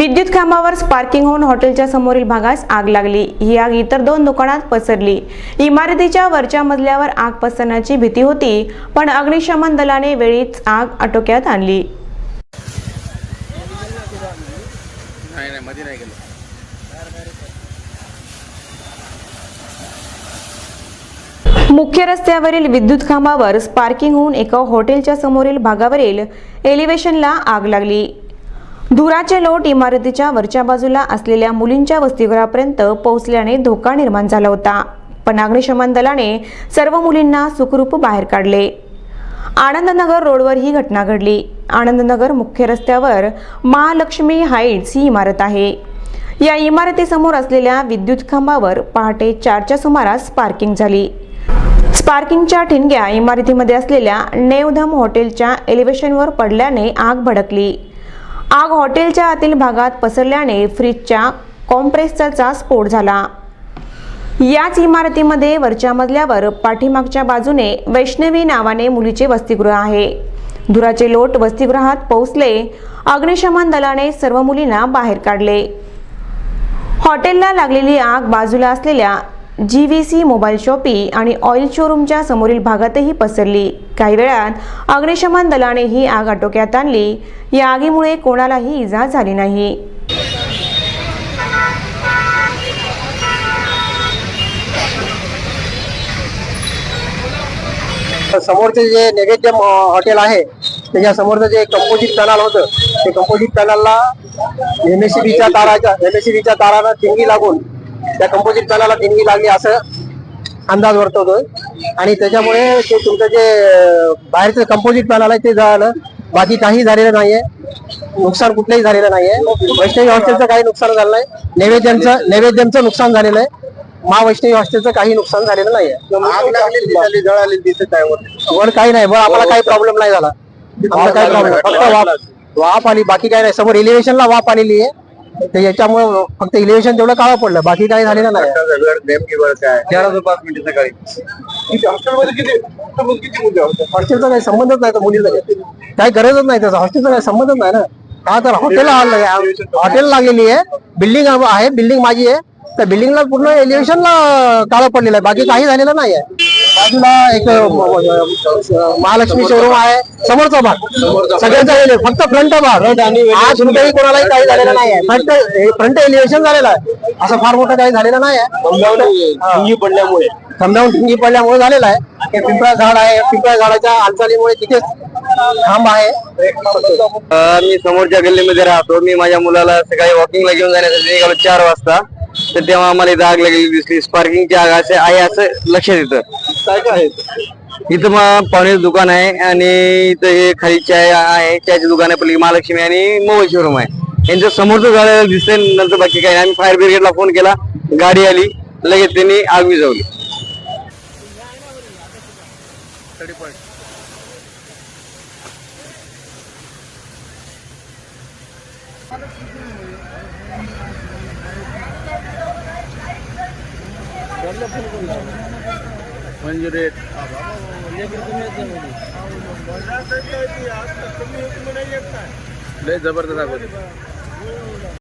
विद्युत खांबावर स्पार्किंग होऊन हॉटेलच्या समोरील भागास आग लागली. ही आग इतर दोन दुकानात पसरली. इमारतीच्या वरच्या मजल्यावर आग पसरण्याची भीती होती पण अग्निशमन दलाने वेळीच आग आटोक्यात आणली. मुख्य रस्त्यावरील विद्युत खांबावर स्पार्किंग होऊन एका हॉटेलच्या समोरील भागावरील एलिव्हेशनला आग लागली. धुराचे लोट इमारतीच्या वरच्या बाजूला असलेल्या मुलींच्या वसतिगृहापर्यंत पोहोचल्याने धोका निर्माण झाला होता. पण अग्निशमन दलाने सर्व मुलींना सुखरूप बाहेर काढले. आनंदनगर रोडवर ही घटना घडली. आनंदनगर मुख्य रस्त्यावर महालक्ष्मी हाईट्स ही इमारत आहे. या इमारतीसमोर असलेल्या विद्युत खांबावर पहाटे चारच्या सुमारास स्पार्किंग झाली. स्पार्किंगच्या ठिणग्या इमारतीमध्ये असलेल्या नेवधम हॉटेलच्या एलिव्हेशनवर पडल्याने आग भडकली. आग हॉटेलच्या आतील भागात पसरल्याने फ्रीजच्या कॉम्प्रेसरचा स्फोट झाला. याच इमारतीमध्ये वरच्या मजल्यावर पाठीमागच्या बाजूने वैष्णवी नावाने मुलीचे वसतिगृह आहे. धुराचे लोट वसतिगृहात पोहोचले अग्निशमन दलाने सर्व मुलींना बाहेर काढले. हॉटेलला लागलेली आग बाजूला असलेल्या G V C mobile shoppe आणि ऑइल शोरूमच्या समोरील भागातही पसरली. काही वेळात अग्निशमन दलाने ही आग आटोक्यात आणली. या आगीमुळे कोणालाही इजा झाली नाही. समोरचे जे नैवेद्य हॉटेल आहे त्याच्या समोरचं जे कंपोजिट कॅनल होतं ते कंपोजिट कॅनलला एमएससीबीच्या ताराच्या एमएससीबीच्या ताराला ठिणगी लागून त्या कंपोजिट कॅनलला ठिणगी लागली असं अंदाज वर्तवतोय. आणि त्याच्यामुळे ते तुमचं जे बाहेरचं कंपोजिट पॅनल आहे ते झालं. बाकी काही झालेलं नाहीये. नुकसान कुठलंही झालेलं नाहीये. वैष्णवी हॉस्टेलचं काही नुकसान झालं नाही. नैवेद्यांचं नैवेद्यांचं नुकसान झालेलं आहे. महावैष्णवी हॉस्टेलचं काही नुकसान झालेलं नाहीये. जळाली दिसत आहे वर काही नाही. वर आम्हाला काही प्रॉब्लेम नाही झाला. आम्हाला काही प्रॉब्लेम फक्त वाफ वाफ आली. बाकी काही नाही. समोर इलिव्हेशनला वाफ आलेली आहे. तर याच्यामुळे फक्त इलिव्हेशन तेवढं काळं पडलं बाकी काही झालेलं नाही. हॉस्टेलचा काही संबंधच नाही तर मुलीला काही. गरजच नाही त्याचा. हॉस्टेलचा काही संबंधच नाही ना. का तर हॉटेल हॉटेल लागलेली आहे. बिल्डिंग आहे. बिल्डिंग माझी आहे. त्या बिल्डिंगला पूर्ण एलिव्हेशनला काळं पडलेलं आहे. बाकी काही झालेलं नाही आहे. बाजूला एक महालक्ष्मी शोरूम आहे. समोरचा भाग. सगळ्यांचा एलिव्हे- फक्त फ्रंट भाग. आज कोणत्याही कोणालाही काही झालेलं नाही आहे फ्रंट फ्रंट एलिव्हेशन झालेलं आहे. असं फार मोठं काही झालेलं नाही आहे पडल्यामुळे. समजावून ठिंगी पडल्यामुळे झालेलं आहे. हे पिंपळा झाड आहे. पिंपळा झाडाच्या हालचालीमुळे तिथेच खांब आहे. मी समोरच्या गल्लीमध्ये राहतो. मी माझ्या मुलाला सकाळी वॉकिंगला घेऊन जाण्यासाठी निघालो चार वाजता. तर तेव्हा आम्हाला इथं आग लागलेली दिसली. स्पार्किंगची आग असे आहे असं लक्षात येतं. काय काय इथं मग दुकान आहे आणि इथं हे खाली चाय आहे चायचं दुकान आहे पलीकडे महालक्ष्मी आणि मोबाईल शोरूम आहे. यांच्या समोरचं झालेलं दिसतंय नंतर बाकी काही नाही. आम्ही फायर ब्रिगेडला फोन केला गाडी आली लगेच त्यांनी आग विझवली. म्हणजे मंजुरेट लय जबरदस्त